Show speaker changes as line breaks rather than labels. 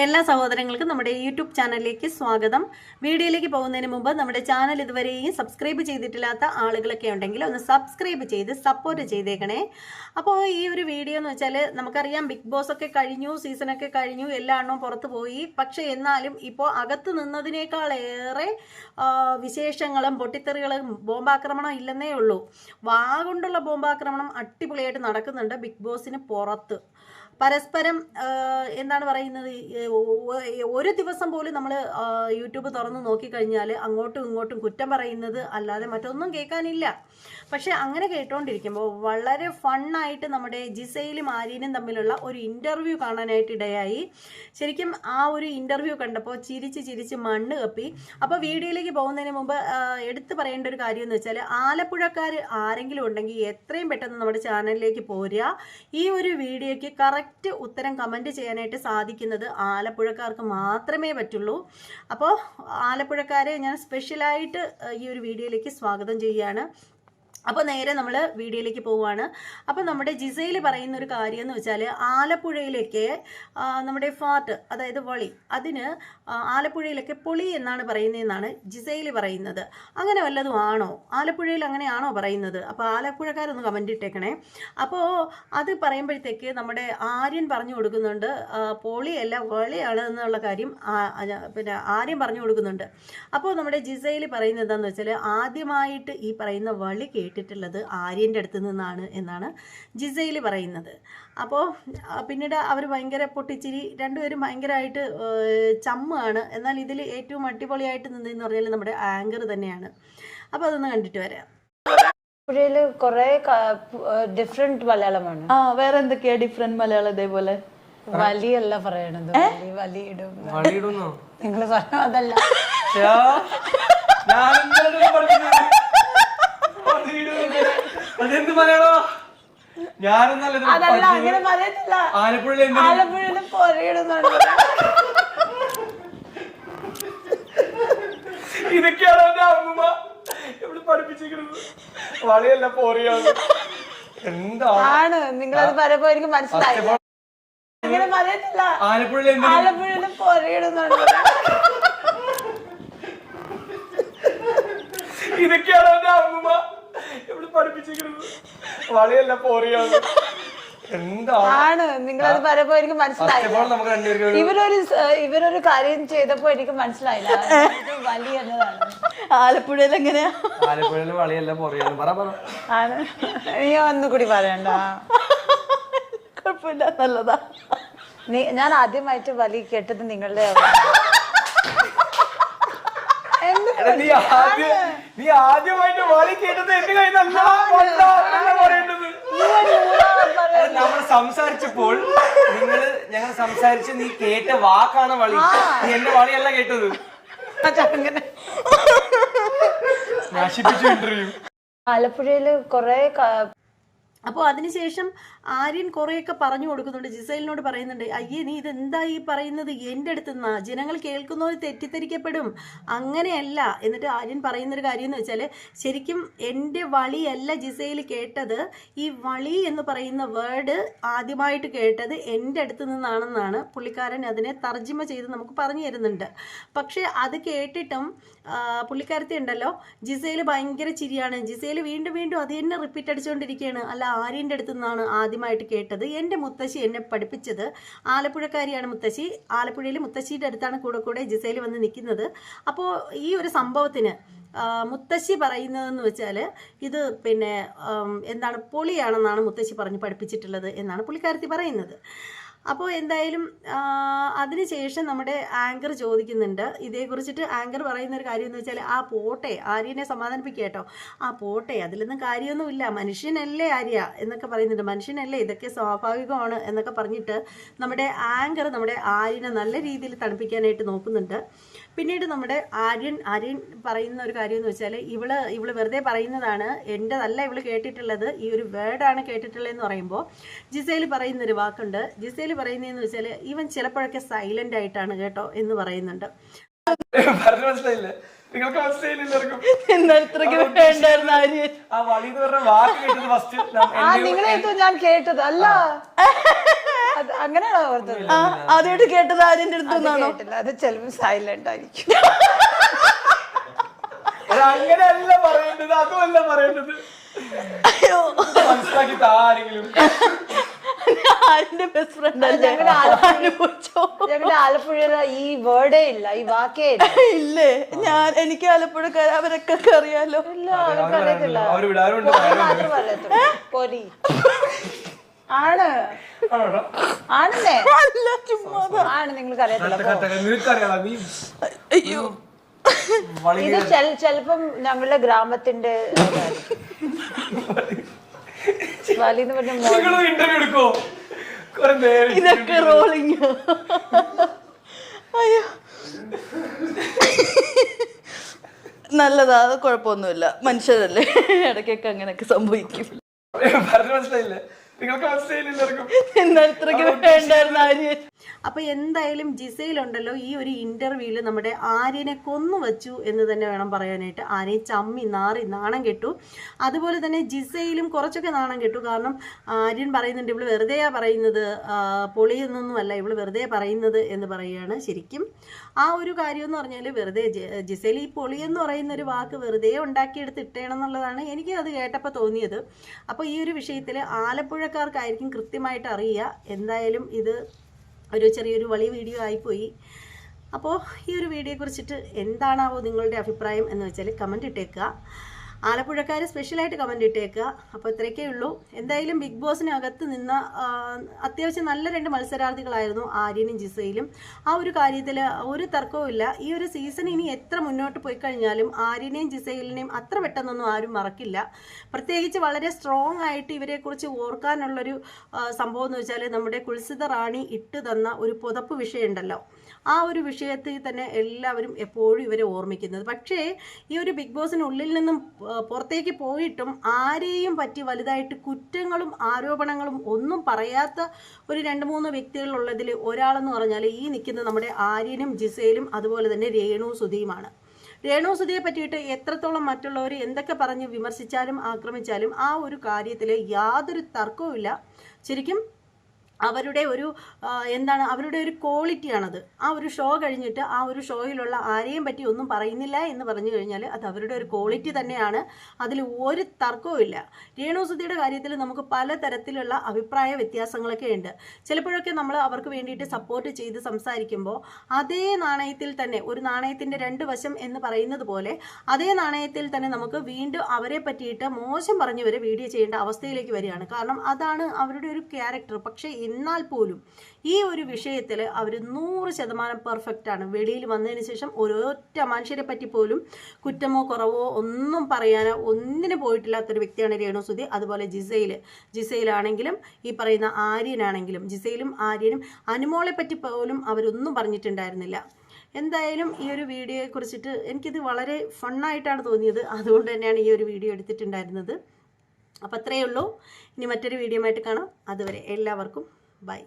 എല്ലാ സഹോദരങ്ങൾക്കും നമ്മുടെ യൂട്യൂബ് ചാനലിലേക്ക് സ്വാഗതം. വീഡിയോയിലേക്ക് പോകുന്നതിന് മുമ്പ് നമ്മുടെ ചാനൽ ഇതുവരെയും സബ്സ്ക്രൈബ് ചെയ്തിട്ടില്ലാത്ത ആളുകളൊക്കെ ഉണ്ടെങ്കിൽ ഒന്ന് സബ്സ്ക്രൈബ് ചെയ്ത് സപ്പോർട്ട് ചെയ്തേക്കണേ. അപ്പോൾ ഈ ഒരു വീഡിയോ എന്ന് വെച്ചാൽ നമുക്കറിയാം ബിഗ് ബോസ് ഒക്കെ കഴിഞ്ഞു സീസണൊക്കെ കഴിഞ്ഞു എല്ലാ എണ്ണവും പുറത്ത് പോയി. പക്ഷേ എന്നാലും ഇപ്പോൾ അകത്ത് നിന്നതിനേക്കാളേറെ വിശേഷങ്ങളും പൊട്ടിത്തെറികളും ബോംബാക്രമണം ഇല്ലെന്നേ ഉള്ളൂ. വാ കൊണ്ടുള്ള ബോംബാക്രമണം അടിപൊളിയായിട്ട് നടക്കുന്നുണ്ട് ബിഗ് ബോസിന് പുറത്ത്. പരസ്പരം എന്താണ് പറയുന്നത് ഒരു ദിവസം പോലും നമ്മൾ യൂട്യൂബ് തുറന്ന് നോക്കിക്കഴിഞ്ഞാൽ അങ്ങോട്ടും ഇങ്ങോട്ടും കുറ്റം പറയുന്നത് അല്ലാതെ മറ്റൊന്നും കേൾക്കാനില്ല. പക്ഷേ അങ്ങനെ കേട്ടോണ്ടിരിക്കുമ്പോൾ വളരെ ഫണ്ണായിട്ട് നമ്മുടെ ജിസയിലും ആര്യനും തമ്മിലുള്ള ഒരു ഇന്റർവ്യൂ കാണാനായിട്ട് ഇടയായി. ശരിക്കും ആ ഒരു ഇന്റർവ്യൂ കണ്ടപ്പോൾ ചിരിച്ച് ചിരിച്ച് മണ്ണ് കപ്പി. അപ്പോൾ വീഡിയോയിലേക്ക് പോകുന്നതിന് മുമ്പ് എടുത്തു പറയേണ്ട ഒരു കാര്യം എന്ന് വെച്ചാൽ ആലപ്പുഴക്കാർ ആരെങ്കിലും ഉണ്ടെങ്കിൽ എത്രയും പെട്ടെന്ന് നമ്മുടെ ചാനലിലേക്ക് പോരുക. ഈ ഒരു വീഡിയോയ്ക്ക് കറക്റ്റ് ഉത്തരം കമന്റ് ചെയ്യാനായിട്ട് സാധിക്കുന്നത് ആലപ്പുഴക്കാർക്ക് മാത്രമേ പറ്റുള്ളൂ. അപ്പോൾ ആലപ്പുഴക്കാരെ ഞാൻ സ്പെഷ്യലായിട്ട് ഈ ഒരു വീഡിയോയിലേക്ക് സ്വാഗതം ചെയ്യുകയാണ്. അപ്പോൾ നേരെ നമ്മൾ വീഡിയോയിലേക്ക് പോവുകയാണ്. അപ്പോൾ നമ്മുടെ ജിസയിൽ പറയുന്ന ഒരു കാര്യം എന്ന് വെച്ചാൽ ആലപ്പുഴയിലേക്ക് നമ്മുടെ ഫാറ്റ് അതായത് വളി അതിന് ആലപ്പുഴയിലൊക്കെ പൊളി എന്നാണ് പറയുന്നതെന്നാണ് ജിസയിൽ പറയുന്നത്. അങ്ങനെ വല്ലതും ആണോ? ആലപ്പുഴയിൽ അങ്ങനെയാണോ പറയുന്നത്? അപ്പോൾ ആലപ്പുഴക്കാരൊന്ന് കമന്റ് ഇട്ടേക്കണേ. അപ്പോൾ അത് പറയുമ്പോഴത്തേക്ക് നമ്മുടെ ആര്യൻ പറഞ്ഞു കൊടുക്കുന്നുണ്ട് പൊളിയല്ല വളിയാണ് എന്നുള്ള കാര്യം പിന്നെ ആര്യൻ പറഞ്ഞു കൊടുക്കുന്നുണ്ട്. അപ്പോൾ നമ്മുടെ ജിസയിൽ പറയുന്നത് എന്താണെന്ന് വെച്ചാൽ ആദ്യമായിട്ട് ഈ പറയുന്ന വളി കേട്ടിട്ടുള്ളത് ആര്യന്റെ അടുത്ത് നിന്നാണ് എന്നാണ് ജിസയിൽ പറയുന്നത്. അപ്പോൾ പിന്നീട് അവർ ഭയങ്കര പൊട്ടിച്ചിരി രണ്ടുപേരും ഭയങ്കരമായിട്ട് ചമ്മാണ്. എന്നാൽ ഇതിൽ ഏറ്റവും അടിപൊളിയായിട്ട് നിന്നതെന്ന് പറഞ്ഞാൽ നമ്മുടെ ആങ്കർ തന്നെയാണ്. അപ്പോൾ അതൊന്ന് കണ്ടിട്ട് വരാം.
പുഴയിൽ കുറെ ഡിഫറെന്റ് മലയാളമാണ്.
ആ വേറെ എന്തൊക്കെയാ ഡിഫറെന്റ് മലയാളം ഇതേപോലെ?
വലിയല്ല പറയണത്. വലി വലിയിടും.
നിങ്ങൾ
നിങ്ങൾ പറഞ്ഞ അതല്ല.
അതെന്ത് മലയാളോ ഞാനെന്നല്ല
അതല്ല അങ്ങനെ പറയത്തില്ല.
ആലപ്പുഴയിൽ എന്ത്
ആലപ്പുഴയിൽ പൊരയിടുന്നുണ്ട്.
ഇതൊക്കെയാണോ എന്റെ അമ്മ ഇവിടെ പഠിപ്പിച്ചിരിക്കുന്നത്. വളയല്ല പോറിയാണ്.
എന്താണ്? നിങ്ങളത് പറയുമ്പോ എനിക്ക് മനസ്സിലായി. അങ്ങനെ പറയത്തില്ല.
ആലപ്പുഴയിൽ
ആലപ്പുഴയിൽ പൊരയിടുന്നുണ്ട്.
ഇതൊക്കെയാണോ എന്റെ അമ്മൂമ്മ. ഇവിടെ പഠിപ്പിച്ചിരിക്കുന്നത്? വളിയല്ല പോറിയാണ്. എന്താ?
ആണ്. നിങ്ങളത് പറയുമ്പോ എനിക്ക് മനസ്സിലായി ഇവരൊരു ഇവരൊരു കാര്യം ചെയ്തപ്പോ എനിക്ക് മനസ്സിലായില്ല. വലി എന്നതാണ്.
ആലപ്പുഴയിൽ എങ്ങനെയാ?
ആലപ്പുഴയിൽ വളിയല്ല പോറിയാണ്. പറ പറ.
ആണ്. നീ ഒന്നുകൂടി പറയണ്ട.
കുഴപ്പമില്ല നല്ലതാ.
നീ- ഞാൻ ആദ്യമായിട്ട് വലി കേട്ടത് നിങ്ങളുടെ എന്ത്
നീ ആദ്യം നീ ആദ്യമായിട്ട് വളി കേട്ടത് എന്റെ കയ്യിൽ പറയേണ്ടത്? നമ്മൾ സംസാരിച്ചപ്പോൾ നിങ്ങൾ ഞങ്ങൾ സംസാരിച്ച് നീ കേട്ട വാക്കാണ് വളി. നീ എന്റെ വളിയല്ല കേട്ടത്. നശിപ്പിച്ചു ഇന്റർവ്യൂ
ആലപ്പുഴയിൽ കൊറേ
അപ്പോൾ അതിനുശേഷം ആര്യൻ കുറേയൊക്കെ പറഞ്ഞു കൊടുക്കുന്നുണ്ട്. ജിസൈലിനോട് പറയുന്നുണ്ട് അയ്യേ നീ ഇതെന്താ ഈ പറയുന്നത്? എന്റെ അടുത്ത് നിന്നാ ജനങ്ങൾ കേൾക്കുന്നവർ തെറ്റിദ്ധരിക്കപ്പെടും. അങ്ങനെയല്ല. എന്നിട്ട് ആര്യൻ പറയുന്നൊരു കാര്യം എന്ന് വെച്ചാൽ ശരിക്കും എന്റെ വളിയല്ല ജിസൈൽ കേട്ടത്. ഈ വളി എന്ന് പറയുന്ന വേർഡ് ആദ്യമായിട്ട് കേട്ടത് എന്റെ അടുത്ത് നിന്നാണെന്നാണ് പുള്ളിക്കാരൻ അതിനെ തർജിമ ചെയ്ത് നമുക്ക് പറഞ്ഞു തരുന്നുണ്ട്. പക്ഷേ അത് കേട്ടിട്ടും പുള്ളിക്കാരത്തി ഉണ്ടല്ലോ ജിസൈൽ ഭയങ്കര ചിരിയാണ്. ജിസൈൽ വീണ്ടും വീണ്ടും അത് തന്നെ റിപ്പീറ്റ് അടിച്ചുകൊണ്ടിരിക്കുകയാണ്. അല്ല ആര്യന്റെ അടുത്തു നിന്നാണ് ആദ്യമായിട്ട് കേട്ടത്. എന്റെ മുത്തശ്ശി എന്നെ പഠിപ്പിച്ചത് ആലപ്പുഴക്കാരിയാണ് മുത്തശ്ശി. ആലപ്പുഴയിൽ മുത്തശ്ശിയുടെ അടുത്താണ് കൂടെ കൂടെ ജിസയിൽ വന്ന് നിൽക്കുന്നത്. അപ്പോൾ ഈ ഒരു സംഭവത്തിന് മുത്തശ്ശി പറയുന്നതെന്ന് വെച്ചാൽ ഇത് പിന്നെ എന്താണ് പൊളിയാണെന്നാണ് മുത്തശ്ശി പറഞ്ഞ് പഠിപ്പിച്ചിട്ടുള്ളത് എന്നാണ് പുള്ളിക്കാരത്തി പറയുന്നത്. അപ്പോൾ എന്തായാലും അതിനുശേഷം നമ്മുടെ ആങ്കർ ചോദിക്കുന്നുണ്ട്. ഇതേക്കുറിച്ചിട്ട് ആങ്കർ പറയുന്ന ഒരു കാര്യം എന്ന് വെച്ചാൽ ആ പോട്ടെ ആര്യനെ സമാധാനിപ്പിക്കുക കേട്ടോ. ആ പോട്ടെ അതിലൊന്നും കാര്യമൊന്നുമില്ല. മനുഷ്യനല്ലേ ആര്യ എന്നൊക്കെ പറയുന്നുണ്ട്. മനുഷ്യനല്ലേ ഇതൊക്കെ സ്വാഭാവികമാണ് എന്നൊക്കെ പറഞ്ഞിട്ട് നമ്മുടെ ആങ്കർ നമ്മുടെ ആര്യനെ നല്ല രീതിയിൽ തണുപ്പിക്കാനായിട്ട് നോക്കുന്നുണ്ട്. പിന്നീട് നമ്മുടെ ആര്യൻ ആര്യൻ പറയുന്ന ഒരു കാര്യം എന്ന് വെച്ചാൽ ഇവൾ ഇവൾ വെറുതെ പറയുന്നതാണ് എന്റെതല്ല ഇവൾ കേട്ടിട്ടുള്ളത് ഈ ഒരു വേർഡാണ് കേട്ടിട്ടുള്ളതെന്ന് പറയുമ്പോൾ ജിസേൽ പറയുന്നൊരു വാക്കുണ്ട്. ജിസേൽ പറയുന്നതെന്ന് വെച്ചാൽ ഇവൻ ചിലപ്പോഴൊക്കെ സൈലന്റ് ആയിട്ടാണ് കേട്ടോ എന്ന് പറയുന്നുണ്ട്.
പറഞ്ഞു മനസ്സിലായില്ലേ? നിങ്ങൾക്ക് മനസ്സിലായില്ല എല്ലാവർക്കും?
എന്നാ ഇത്രയ്ക്ക് വേണ്ടായിരുന്നു
ആ വളി പറഞ്ഞ വാക്ക് കേട്ടത് ഫസ്റ്റ്
ഞാൻ കേട്ടത് അല്ല. അങ്ങനെയാണോ ഓർത്തത്?
ആദ്യമായിട്ട് കേട്ടത് ആര്യന്റെ അടുത്ത് നിന്നാണോ?
കേട്ടില്ല. അത് ചിലപ്പോൾ സൈലന്റ് ആയിരിക്കും.
അത് അങ്ങനെയല്ല പറയേണ്ടത് അതുമല്ല പറയേണ്ടത്.
അയ്യോ.
മനസ്സിലാക്കി താ
ആര്യന്റെ ബെസ്റ്റ് ഫ്രണ്ട് അല്ലേ
ഞങ്ങളുടെ ആലപ്പുഴ
അനുഭവിച്ചോ
ഞങ്ങളുടെ ആലപ്പുഴയിൽ ഈ വേർഡേ ഇല്ല ഈ വാക്കേ ഇല്ല.
ഇല്ലേ? ഞാൻ എനിക്ക് ആലപ്പുഴക്കാർ അവരൊക്കെ അറിയാലോ.
ഇല്ല അവർക്ക് അറിയത്തില്ല.
അവർ വിടാറുണ്ട്
പൊരി മാത്രമേ അറിയത്തുള്ളൂ പൊരി ആണ്.
അല്ല ചുമ്മാ
ആണ്? നിങ്ങൾക്ക് അറിയത്തില്ല
നിനക്കറിയാം നീ
അയ്യോ.
വളി
ഇത് ചെൽ- ചെലപ്പം ഞങ്ങളുടെ ഗ്രാമത്തിന്റെ ഇതായിരിക്കും. വലി എന്ന് പറഞ്ഞ
നിങ്ങളും ഇന്റർവ്യൂ എടുക്കോ
ഇതൊക്കെ റോളിങ് അയ്യോ. നല്ലതാ അത് കുഴപ്പമൊന്നുമില്ല. മനുഷ്യരല്ലേ? ഇടയ്ക്കൊക്കെ അങ്ങനെയൊക്കെ സംഭവിക്കും.
പറഞ്ഞു മനസ്സിലായില്ലേ? നിങ്ങൾക്ക് മനസ്സിലായില്ല
എന്നാൽ ഇത്രയ്ക്ക് വേണ്ടായിരുന്നു ആര്യൻ.
അപ്പൊ എന്തായാലും ജിസയിലുണ്ടല്ലോ ഈ ഒരു ഇന്റർവ്യൂൽ നമ്മുടെ ആര്യനെ കൊന്നു വച്ചു എന്ന് തന്നെ വേണം പറയാനായിട്ട്. ആര്യൻ ചമ്മി നാറി നാണം കെട്ടു. അതുപോലെ തന്നെ ജിസയിലും കുറച്ചൊക്കെ നാണം കെട്ടു. കാരണം ആര്യൻ പറയുന്നുണ്ട് ഇവൾ വെറുതെയാ പറയുന്നത്. പൊളിയെന്നൊന്നുമല്ല ഇവൾ വെറുതെ പറയുന്നത് എന്ന് പറയുകയാണ് ശരിക്കും. ആ ഒരു കാര്യം എന്ന് പറഞ്ഞാൽ വെറുതെ ജിസയിൽ ഈ പൊളി എന്ന് പറയുന്ന ഒരു വാക്ക് വെറുതെ ഉണ്ടാക്കിയെടുത്ത് ഇട്ടേണം എന്നുള്ളതാണ് എനിക്ക് അത് കേട്ടപ്പോൾ തോന്നിയത്. അപ്പോൾ ഈ ഒരു വിഷയത്തിൽ ആലപ്പുഴക്കാർക്കായിരിക്കും കൃത്യമായിട്ട് അറിയുക. എന്തായാലും ഇത് ഒരു ചെറിയൊരു വളി വീഡിയോ ആയിപ്പോയി. അപ്പോൾ ഈ ഒരു വീഡിയോയെ കുറിച്ചിട്ട് എന്താണാവോ നിങ്ങളുടെ അഭിപ്രായം എന്ന് വെച്ചാൽ കമന്റ് ഇട്ടേക്കുക. ആലപ്പുഴക്കാർ സ്പെഷ്യലായിട്ട് കമന്റ് ഇട്ടേക്കുക. അപ്പോൾ ഇത്രയൊക്കെ ഉള്ളൂ. എന്തായാലും ബിഗ് ബോസിനകത്ത് നിന്ന് അത്യാവശ്യം നല്ല രണ്ട് മത്സരാർത്ഥികളായിരുന്നു ആര്യനും ജിസയിലും. ആ ഒരു കാര്യത്തിൽ ഒരു തർക്കവും ഈ ഒരു സീസൺ ഇനി എത്ര മുന്നോട്ട് പോയി കഴിഞ്ഞാലും ആര്യനെയും ജിസയിലിനെയും അത്ര പെട്ടെന്നൊന്നും ആരും മറക്കില്ല. പ്രത്യേകിച്ച് വളരെ സ്ട്രോങ് ആയിട്ട് ഇവരെക്കുറിച്ച് ഓർക്കാനുള്ളൊരു സംഭവം എന്ന് വെച്ചാൽ നമ്മുടെ കുൽസിത റാണി ഇട്ട് തന്ന ഒരു പുതപ്പ് വിഷയമുണ്ടല്ലോ. ആ ഒരു വിഷയത്തിൽ തന്നെ എല്ലാവരും എപ്പോഴും ഇവരെ ഓർമ്മിക്കുന്നത്. പക്ഷേ ഈ ഒരു ബിഗ് ബോസിനുള്ളിൽ നിന്നും പുറത്തേക്ക് പോയിട്ടും ആരെയും പറ്റി വലുതായിട്ട് കുറ്റങ്ങളും ആരോപണങ്ങളും ഒന്നും പറയാത്ത ഒരു രണ്ട് മൂന്ന് വ്യക്തികളുള്ളതിൽ ഒരാളെന്ന് പറഞ്ഞാൽ ഈ നിൽക്കുന്ന നമ്മുടെ ആര്യനും ജിസയിലും അതുപോലെ തന്നെ രേണു സുധിയുമാണ്. രേണു സുധിയെ പറ്റിയിട്ട് എത്രത്തോളം മറ്റുള്ളവർ എന്തൊക്കെ പറഞ്ഞ് വിമർശിച്ചാലും ആക്രമിച്ചാലും ആ ഒരു കാര്യത്തിൽ യാതൊരു തർക്കവുമില്ല. ശരിക്കും അവരുടെ ഒരു എന്താണ് അവരുടെ ഒരു ക്വാളിറ്റിയാണത് ആ ഒരു ഷോ കഴിഞ്ഞിട്ട് ആ ഒരു ഷോയിലുള്ള ആരെയും പറ്റി ഒന്നും പറയുന്നില്ല എന്ന് പറഞ്ഞു കഴിഞ്ഞാൽ അത് അവരുടെ ഒരു ക്വാളിറ്റി തന്നെയാണ്. അതിൽ ഒരു തർക്കവും ഇല്ല. രേണുസുതിയുടെ കാര്യത്തിൽ നമുക്ക് പലതരത്തിലുള്ള അഭിപ്രായ വ്യത്യാസങ്ങളൊക്കെ ഉണ്ട്. ചിലപ്പോഴൊക്കെ നമ്മൾ അവർക്ക് വേണ്ടിയിട്ട് സപ്പോർട്ട് ചെയ്ത് സംസാരിക്കുമ്പോൾ അതേ നാണയത്തിൽ തന്നെ ഒരു നാണയത്തിന്റെ രണ്ട് വശം എന്ന് പറയുന്നത് പോലെ അതേ നാണയത്തിൽ തന്നെ നമുക്ക് വീണ്ടും അവരെ പറ്റിയിട്ട് മോശം പറഞ്ഞു വരെ വീഡിയോ ചെയ്യേണ്ട അവസ്ഥയിലേക്ക് വരികയാണ്. കാരണം അതാണ് അവരുടെ ഒരു ക്യാരക്ടർ പക്ഷേ എന്നാൽ പോലും ഈ ഒരു വിഷയത്തിൽ അവർ നൂറ് ശതമാനം പെർഫെക്റ്റ് ആണ്. വെളിയിൽ വന്നതിന് ശേഷം ഒരൊറ്റ മനുഷ്യരെ പറ്റി പോലും കുറ്റമോ കുറവോ ഒന്നും പറയാനോ ഒന്നിനു പോയിട്ടില്ലാത്തൊരു വ്യക്തിയാണ് രേണുസുതി അതുപോലെ ജിസയിൽ ജിസയിലാണെങ്കിലും ഈ പറയുന്ന ആര്യനാണെങ്കിലും ജിസയിലും ആര്യനും അനുമോളെ പറ്റി പോലും അവരൊന്നും പറഞ്ഞിട്ടുണ്ടായിരുന്നില്ല. എന്തായാലും ഈ ഒരു വീഡിയോയെ കുറിച്ചിട്ട് എനിക്കിത് വളരെ ഫണ്ണായിട്ടാണ് തോന്നിയത്. അതുകൊണ്ട് തന്നെയാണ് ഈ ഒരു വീഡിയോ എടുത്തിട്ടുണ്ടായിരുന്നത്. അപ്പം അത്രയേ ഉള്ളൂ ഇനി മറ്റൊരു വീഡിയോ ആയിട്ട് കാണാം. അതുവരെ എല്ലാവർക്കും Bye.